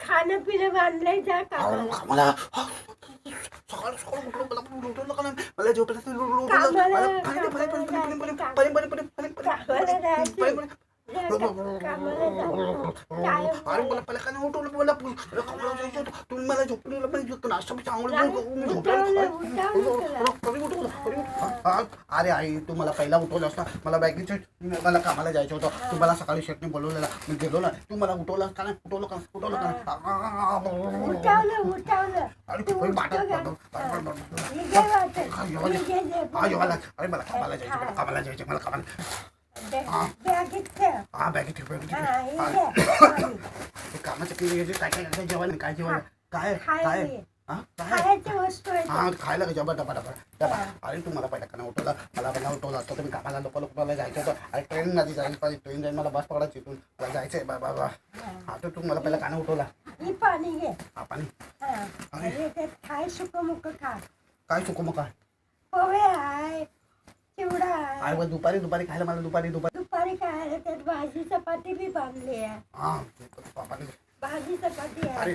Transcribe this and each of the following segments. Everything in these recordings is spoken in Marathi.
खाणं पिणं बांधलंय जा मला सकाळ सकाळ उठलो मला उठवलं का नाही मला झोपेला अरे मला पहिला काय उठवलं मला अरे कामाला जायचं होतं. तुम्ही मला झोपून दिलं पाहिजे नाश्ता बिस्टा आंघोळ नाही, बिंघोळ करून झोपलो. उठवलं, अरे, उठवलं तुला. अरे, कधी उठवलं? कधी उठवलं? हा, हा. अरे आई तू मला पहिला उठवलं असता मला बॅगेचे मला कामाला जायचं होतं तू मला सकाळी शेटने बोलवलेला मी गेलो ना तू मला उठवलं का नाही उठवलं का उठवलं का नाही उठवलं उठवलं अरे तू बाई, बाटल- उठतो का? बाटल- बाटल- बाटल- ही घे वाटत. हा, ही जेवायला- घे, दे. हा, जेवायला. अरे मला कामाला जायचं मला कामाला जायचं मला कामाला दे. हा. बॅगेत ठेव. हा बॅगेत ठेव बॅगेत हा, ठेव ही हा. घे. ते कामाचं केलं याचे काय काय काय जेवायला काय जेवायला काय? काय? खायला. हा काय? खायच्या वस्तू. हा खायला का डबा डबा डबा डबा. अरे तू मला नाही उठवलं. मला पहिला उठवलं असतं. मी कामाला लोक लोकांना जायचं होतं. अरे ट्रेन मध्ये जायला पाहिजे. ट्रेन जाईल मला बस पकडायची इथून मला जायचंय. बा बाबा हा तर तू मला पहिला का नाही उठवला. ही पाणी घे. हा पाणी. हा. अरे. खाय सुक मुक खा. काय चुकू मग काय पोहे आहे चिवडा आहे अरे बा दुपारी दुपारी खायला मला दुपारी दुपारी. दुपारी काय आहे, त्यात भाजी चपाती बी बांधली आहे. हा बापाने भाजी चपाती आहे. अरे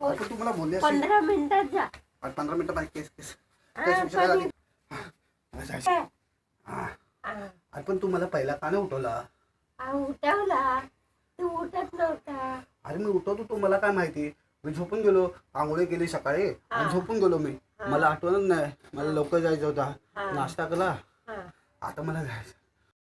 अरे पण तू मला बोलली पंधरा मिनिटात जा. पंधरा मिनिटं बाई केस हा, विचारायला जायचं? हा. हा. अरे पण तू मला पहिला का नाही उठवला? हा, उठवला. तू उठत नव्हता. अरे मी उठवतो तू मला काय माहिती? मी झोपून गेलो आंघोळी केली सकाळी आणि हा. झोपून गेलो मी. हा. मला आठवणच नाही. मला लवकर जायचं होता. हा. नाश्ता केला हा. आता मला जायचं.